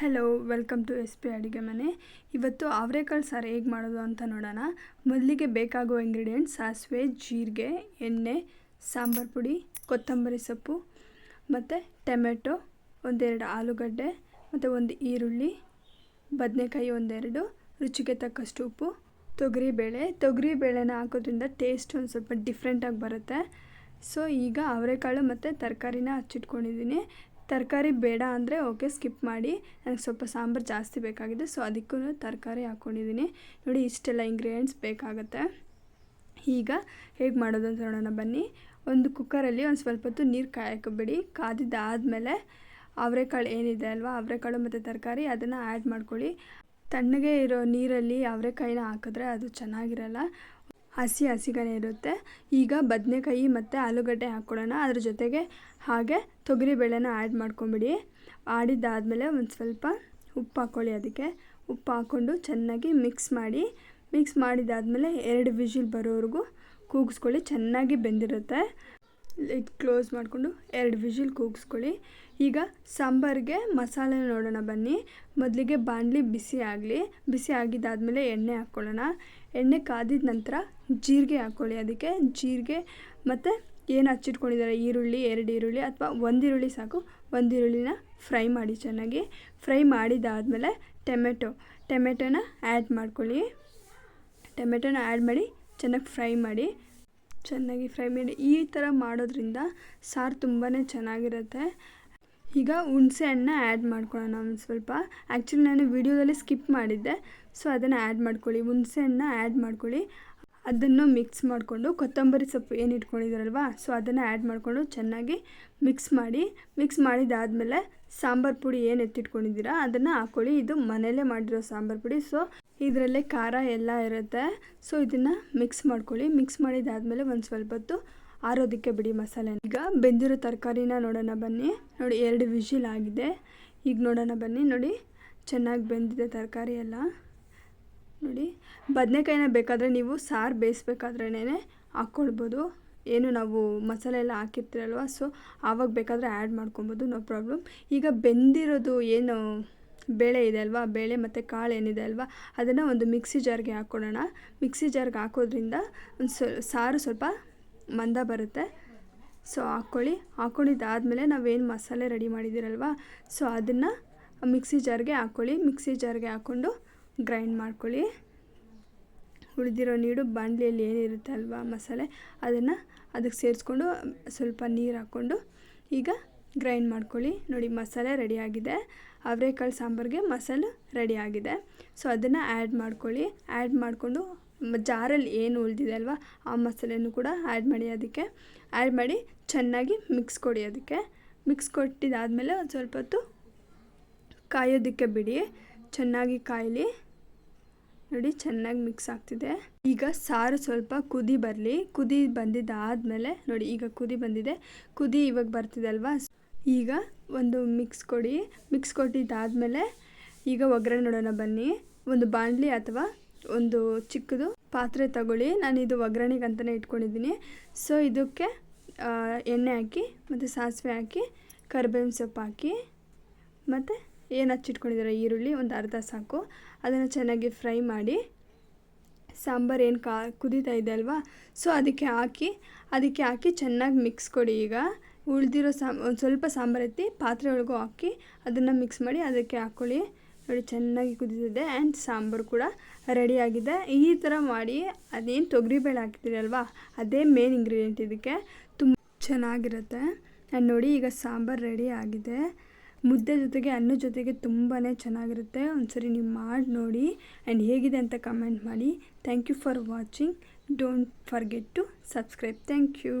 Hello welcome to S P ಅಡುಗೆ ಮನೆ. ಇವತ್ತು ಅವರೆಕಾಳು ಸಾರು ಹೇಗೆ ಮಾಡೋದು ಅಂತ ನೋಡೋಣ. ಮೊದಲಿಗೆ ಬೇಕಾಗುವ ಇಂಗ್ರೀಡಿಯೆಂಟ್ಸ್ ಸಾಸಿವೆ, ಜೀರಿಗೆ, ಎಣ್ಣೆ, ಸಾಂಬಾರು ಪುಡಿ, ಕೊತ್ತಂಬರಿ ಸೊಪ್ಪು, ಮತ್ತು ಟೊಮೆಟೊ, ಒಂದೆರಡು ಆಲೂಗಡ್ಡೆ, ಮತ್ತು ಒಂದು ಈರುಳ್ಳಿ, ಬದನೆಕಾಯಿ ಒಂದೆರಡು, ರುಚಿಗೆ ತಕ್ಕಷ್ಟು ಉಪ್ಪು ತೊಗರಿಬೇಳೆ ತೊಗರಿಬೇಳೆನ ಹಾಕೋದ್ರಿಂದ ಟೇಸ್ಟ್ ಒಂದು ಸ್ವಲ್ಪ ಡಿಫ್ರೆಂಟಾಗಿ ಬರುತ್ತೆ. ಸೊ ಈಗ ಅವರೆಕಾಳು ಮತ್ತು ತರಕಾರಿನ ಹಚ್ಚಿಟ್ಕೊಂಡಿದ್ದೀನಿ ತರಕಾರಿ ಬೇಡ ಅಂದರೆ ಓಕೆ, ಸ್ಕಿಪ್ ಮಾಡಿ. ನನಗೆ ಸ್ವಲ್ಪ ಸಾಂಬಾರು ಜಾಸ್ತಿ ಬೇಕಾಗಿದೆ, ಸೊ ಅದಕ್ಕೂ ತರಕಾರಿ ಹಾಕ್ಕೊಂಡಿದ್ದೀನಿ ನೋಡಿ, ಇಷ್ಟೆಲ್ಲ ಇಂಗ್ರೀಡಿಯೆಂಟ್ಸ್ ಬೇಕಾಗುತ್ತೆ. ಈಗ ಹೇಗೆ ಮಾಡೋದು ಅಂತ ನೋಡೋಣ, ಬನ್ನಿ. ಒಂದು ಕುಕ್ಕರಲ್ಲಿ ಒಂದು ಸ್ವಲ್ಪ ಹೊತ್ತು ನೀರು ಕಾಯಕೋಬೇಡಿ. ಕಾದಿದ್ದಾದಮೇಲೆ ಅವರೆಕಾಳು ಏನಿದೆ ಅಲ್ವಾ, ಅವರೆಕಾಳು ಮತ್ತು ತರಕಾರಿ, ಅದನ್ನು ಆ್ಯಡ್ ಮಾಡ್ಕೊಳ್ಳಿ. ತಣ್ಣಗೆ ಇರೋ ನೀರಲ್ಲಿ ಅವರೆಕಾಯಿನ ಹಾಕಿದ್ರೆ ಅದು ಚೆನ್ನಾಗಿರಲ್ಲ. ಹಸಿ ಹಸಿಗನೇ ಇರುತ್ತೆ. ಈಗ ಬದನೆಕಾಯಿ ಮತ್ತು ಆಲೂಗಡ್ಡೆ ಹಾಕ್ಕೊಳ್ಳೋಣ ಅದ್ರ ಜೊತೆಗೆ ಹಾಗೆ ತೊಗರಿಬೇಳೆನ ಆ್ಯಡ್ ಮಾಡ್ಕೊಂಬಿಡಿ. ಆಡಿದ್ದಾದಮೇಲೆ ಒಂದು ಸ್ವಲ್ಪ ಉಪ್ಪು ಹಾಕ್ಕೊಳ್ಳಿ ಅದಕ್ಕೆ. ಉಪ್ಪು ಹಾಕ್ಕೊಂಡು ಚೆನ್ನಾಗಿ ಮಿಕ್ಸ್ ಮಾಡಿ. ಮಿಕ್ಸ್ ಮಾಡಿದ್ದಾದಮೇಲೆ ಎರಡು ವಿಜಿಲ್ ಬರೋವರೆಗೂ ಕೂಗಿಸ್ಕೊಳ್ಳಿ. ಚೆನ್ನಾಗಿ ಬೆಂದಿರುತ್ತೆ. ಲಿಡ್ ಕ್ಲೋಸ್ ಮಾಡಿಕೊಂಡು ಎರಡು ವಿಷಲ್ ಕೂಗಿಸ್ಕೊಳ್ಳಿ. ಈಗ ಸಾಂಬಾರಿಗೆ ಮಸಾಲೆ ನೋಡೋಣ ಬನ್ನಿ. ಮೊದಲಿಗೆ ಬಾಣಲಿ ಬಿಸಿ ಆಗಲಿ. ಬಿಸಿ ಆಗಿದ್ದಾದಮೇಲೆ ಎಣ್ಣೆ ಹಾಕ್ಕೊಳ್ಳೋಣ. ಎಣ್ಣೆ ಕಾದಿದ ನಂತರ ಜೀರಿಗೆ ಹಾಕ್ಕೊಳ್ಳಿ. ಅದಕ್ಕೆ ಜೀರಿಗೆ ಮತ್ತು ಏನು ಹಚ್ಚಿಟ್ಕೊಂಡಿದ್ದಾರೆ? ಈರುಳ್ಳಿ, ಎರಡು ಈರುಳ್ಳಿ ಅಥವಾ ಒಂದು ಈರುಳ್ಳಿ ಸಾಕು. ಒಂದು ಈರುಳ್ಳಿನ ಫ್ರೈ ಮಾಡಿ ಚೆನ್ನಾಗಿ. ಫ್ರೈ ಮಾಡಿದಾದಮೇಲೆ ಟೊಮೆಟೊ. ಟೊಮೆಟೊನ ಆ್ಯಡ್ ಮಾಡ್ಕೊಳ್ಳಿ. ಟೊಮೆಟೊನ ಆ್ಯಡ್ ಮಾಡಿ ಚೆನ್ನಾಗಿ ಫ್ರೈ ಮಾಡಿ. ಚೆನ್ನಾಗಿ ಫ್ರೈ ಮಾಡಿ ಈ ಥರ ಮಾಡೋದ್ರಿಂದ ಸಾರು ತುಂಬಾ ಚೆನ್ನಾಗಿರುತ್ತೆ. ಈಗ ಹುಣಸೆ ಹಣ್ಣನ್ನ ಆ್ಯಡ್ ಮಾಡ್ಕೊಳ್ಳೋಣ ಒಂದು ಸ್ವಲ್ಪ. ಆ್ಯಕ್ಚುಲಿ ನಾನು ವಿಡಿಯೋದಲ್ಲಿ ಸ್ಕಿಪ್ ಮಾಡಿದ್ದೆ. ಸೊ ಅದನ್ನು ಆ್ಯಡ್ ಮಾಡ್ಕೊಳ್ಳಿ. ಹುಣಸೆ ಹಣ್ಣನ್ನ ಆ್ಯಡ್ ಮಾಡ್ಕೊಳ್ಳಿ. ಅದನ್ನು ಮಿಕ್ಸ್ ಮಾಡಿಕೊಂಡು ಕೊತ್ತಂಬರಿ ಸೊಪ್ಪು ಏನು ಇಟ್ಕೊಂಡಿದ್ದಾರಲ್ವ? ಸೊ ಅದನ್ನು ಆ್ಯಡ್ ಮಾಡಿಕೊಂಡು ಚೆನ್ನಾಗಿ ಮಿಕ್ಸ್ ಮಾಡಿ, ಮಿಕ್ಸ್ ಮಾಡಿದಾದಮೇಲೆ ಸಾಂಬಾರು ಪುಡಿ ಏನು ಎತ್ತಿಟ್ಕೊಂಡಿದ್ದೀರಾ? ಅದನ್ನು ಹಾಕ್ಕೊಳ್ಳಿ ಇದು ಮನೆಯಲ್ಲೇ ಮಾಡಿರೋ ಸಾಂಬಾರು ಪುಡಿ. ಸೊ ಇದರಲ್ಲೇ ಖಾರ ಎಲ್ಲ ಇರುತ್ತೆ. ಸೊ ಇದನ್ನು ಮಿಕ್ಸ್ ಮಾಡ್ಕೊಳ್ಳಿ. ಮಿಕ್ಸ್ ಮಾಡಿದಾದಮೇಲೆ ಒಂದು ಸ್ವಲ್ಪ ಹೊತ್ತು ಆರೋದಕ್ಕೆ ಬಿಡಿ ಮಸಾಲೆ. ಈಗ ಬೆಂದಿರೋ ತರಕಾರಿನ ನೋಡೋಣ ಬನ್ನಿ. ನೋಡಿ, ಎರಡು ವಿಷಿಲ್ ಆಗಿದೆ. ಈಗ ನೋಡೋಣ ಬನ್ನಿ. ನೋಡಿ, ಚೆನ್ನಾಗಿ ಬೆಂದಿದೆ ತರಕಾರಿ ಎಲ್ಲ. ನೋಡಿ, ಬದನೆಕಾಯಿನ ಬೇಕಾದರೆ ನೀವು ಸಾರು ಬೇಯಿಸ್ಬೇಕಾದ್ರೇ ಹಾಕ್ಕೊಳ್ಬೋದು. ಏನು ನಾವು ಮಸಾಲೆ ಎಲ್ಲ ಹಾಕಿರ್ತೀರಲ್ವ, ಸೊ ಆವಾಗ ಬೇಕಾದರೆ ಆ್ಯಡ್ ಮಾಡ್ಕೊಬೋದು ನೋ ಪ್ರಾಬ್ಲಮ್ ಈಗ ಬೆಂದಿರೋದು ಏನು ಬೇಳೆ ಇದೆ ಅಲ್ವಾ? ಬೇಳೆ ಮತ್ತು ಕಾಳು ಏನಿದೆ ಅಲ್ವಾ? ಅದನ್ನು ಒಂದು ಮಿಕ್ಸಿ ಜಾರ್ಗೆ ಹಾಕ್ಕೊಡೋಣ ಮಿಕ್ಸಿ ಜಾರ್ಗೆ ಹಾಕೋದ್ರಿಂದ ಒಂದು ಸಾರು ಸ್ವಲ್ಪ ಮಂದ ಬರುತ್ತೆ. ಸೊ, ಹಾಕ್ಕೊಳ್ಳಿ. ಹಾಕ್ಕೊಂಡಿದ್ದಾದಮೇಲೆ ನಾವೇನು ಮಸಾಲೆ ರೆಡಿ ಮಾಡಿದ್ದೀರಲ್ವ? ಸೊ, ಅದನ್ನು ಮಿಕ್ಸಿ ಜಾರ್ಗೆ ಹಾಕ್ಕೊಳ್ಳಿ. ಮಿಕ್ಸಿ ಜಾರ್ಗೆ ಹಾಕ್ಕೊಂಡು ಗ್ರೈಂಡ್ ಮಾಡ್ಕೊಳ್ಳಿ. ಉಳಿದಿರೋ ನೀರು ಬಾಂಡ್ಲಿಯಲ್ಲಿ ಏನಿರುತ್ತೆ ಅಲ್ವಾ ಮಸಾಲೆ? ಅದನ್ನು ಅದಕ್ಕೆ ಸೇರಿಸ್ಕೊಂಡು ಸ್ವಲ್ಪ ನೀರು ಹಾಕ್ಕೊಂಡು ಈಗ ಗ್ರೈಂಡ್ ಮಾಡ್ಕೊಳ್ಳಿ. ನೋಡಿ, ಮಸಾಲೆ ರೆಡಿಯಾಗಿದೆ ಅವರೆಕಾಳು ಸಾಂಬಾರಿಗೆ ಮಸಾಲೆ ರೆಡಿಯಾಗಿದೆ ಸೊ ಅದನ್ನು ಆ್ಯಡ್ ಮಾಡ್ಕೊಳ್ಳಿ. ಆ್ಯಡ್ ಮಾಡಿಕೊಂಡು, ಜಾರಲ್ಲಿ ಏನು ಉಳಿದಿದೆ ಅಲ್ವಾ, ಆ ಮಸಾಲೆನೂ ಕೂಡ ಆ್ಯಡ್ ಮಾಡಿ ಅದಕ್ಕೆ. ಆ್ಯಡ್ ಮಾಡಿ, ಚೆನ್ನಾಗಿ ಮಿಕ್ಸ್ ಕೊಡಿ ಅದಕ್ಕೆ. ಮಿಕ್ಸ್ ಕೊಟ್ಟಿದ್ದಾದಮೇಲೆ ಒಂದು ಸ್ವಲ್ಪ ಹೊತ್ತು ಕಾಯೋದಕ್ಕೆ ಬಿಡಿ. ಚೆನ್ನಾಗಿ ಕಾಯಲಿ. ನೋಡಿ ಚೆನ್ನಾಗಿ ಮಿಕ್ಸ್ ಆಗ್ತಿದೆ. ಈಗ ಸಾರು ಸ್ವಲ್ಪ ಕುದಿ ಬರಲಿ. ಕುದಿ ಬಂದಿದ್ದಾದಮೇಲೆ ನೋಡಿ ಈಗ ಕುದಿ ಬಂದಿದೆ. ಕುದಿ ಇವಾಗ ಬರ್ತಿದೆ ಅಲ್ವಾ? ಈಗ ಒಂದು ಮಿಕ್ಸ್ ಕೊಡಿ. ಮಿಕ್ಸ್ ಕೊಟ್ಟಿದ್ದಾದಮೇಲೆ ಈಗ ಒಗ್ಗರಣೆ ನೋಡೋಣ ಬನ್ನಿ. ಒಂದು ಬಾಣಲಿ ಅಥವಾ ಒಂದು ಚಿಕ್ಕದು ಪಾತ್ರೆ ತಗೊಳ್ಳಿ. ನಾನು ಇದು ಒಗ್ಗರಣೆಗೆ ಅಂತಲೇ ಇಟ್ಕೊಂಡಿದ್ದೀನಿ. ಸೊ ಇದಕ್ಕೆ ಎಣ್ಣೆ ಹಾಕಿ ಮತ್ತು ಸಾಸಿವೆ ಹಾಕಿ, ಕರ್ಬೇವಿನ ಸೊಪ್ಪು ಹಾಕಿ ಮತ್ತು ಏನು ಹಚ್ಚಿಟ್ಕೊಂಡಿದ್ದಾರೆ? ಈರುಳ್ಳಿ, ಒಂದು ಅರ್ಧ ಸಾಕು. ಅದನ್ನು ಚೆನ್ನಾಗಿ ಫ್ರೈ ಮಾಡಿ, ಸಾಂಬಾರು ಏನು ಕಾ, ಕುದೀತಾ ಇದೆ ಅಲ್ವಾ? ಸೊ ಅದಕ್ಕೆ ಹಾಕಿ ಅದಕ್ಕೆ ಹಾಕಿ ಚೆನ್ನಾಗಿ ಮಿಕ್ಸ್ ಕೊಡಿ ಈಗ. ಉಳಿದಿರೋ ಸಾಂ ಒಂದು ಸ್ವಲ್ಪ ಸಾಂಬಾರು ಎತ್ತಿ ಪಾತ್ರೆ ಒಳಗೂ ಹಾಕಿ ಅದನ್ನು ಮಿಕ್ಸ್ ಮಾಡಿ ಅದಕ್ಕೆ ಹಾಕ್ಕೊಳ್ಳಿ ನೋಡಿ, ಚೆನ್ನಾಗಿ ಕುದಿದಿದೆ ಆ್ಯಂಡ್ ಸಾಂಬಾರು ಕೂಡ ರೆಡಿಯಾಗಿದೆ ಈ ಥರ ಮಾಡಿ ಅದೇನು ತೊಗರಿಬೇಳೆ ಅಲ್ವಾ? ಅದೇ ಮೇನ್ ಇಂಗ್ರೀಡಿಯೆಂಟ್ ಇದಕ್ಕೆ. ತುಂಬ ಚೆನ್ನಾಗಿರುತ್ತೆ. ಆ್ಯಂಡ್ ನೋಡಿ ಈಗ ಸಾಂಬಾರು ರೆಡಿ ಆಗಿದೆ. ಮುದ್ದೆ ಜೊತೆಗೆ ಅನ್ನ ಜೊತೆಗೆ ತುಂಬಾ ಚೆನ್ನಾಗಿರುತ್ತೆ. ಒಂದ್ಸರಿ ನೀವು ಮಾಡಿ ನೋಡಿ ಆ್ಯಂಡ್ ಹೇಗಿದೆ ಅಂತ ಕಮೆಂಟ್ ಮಾಡಿ. Thank you for watching don't forget to subscribe thank you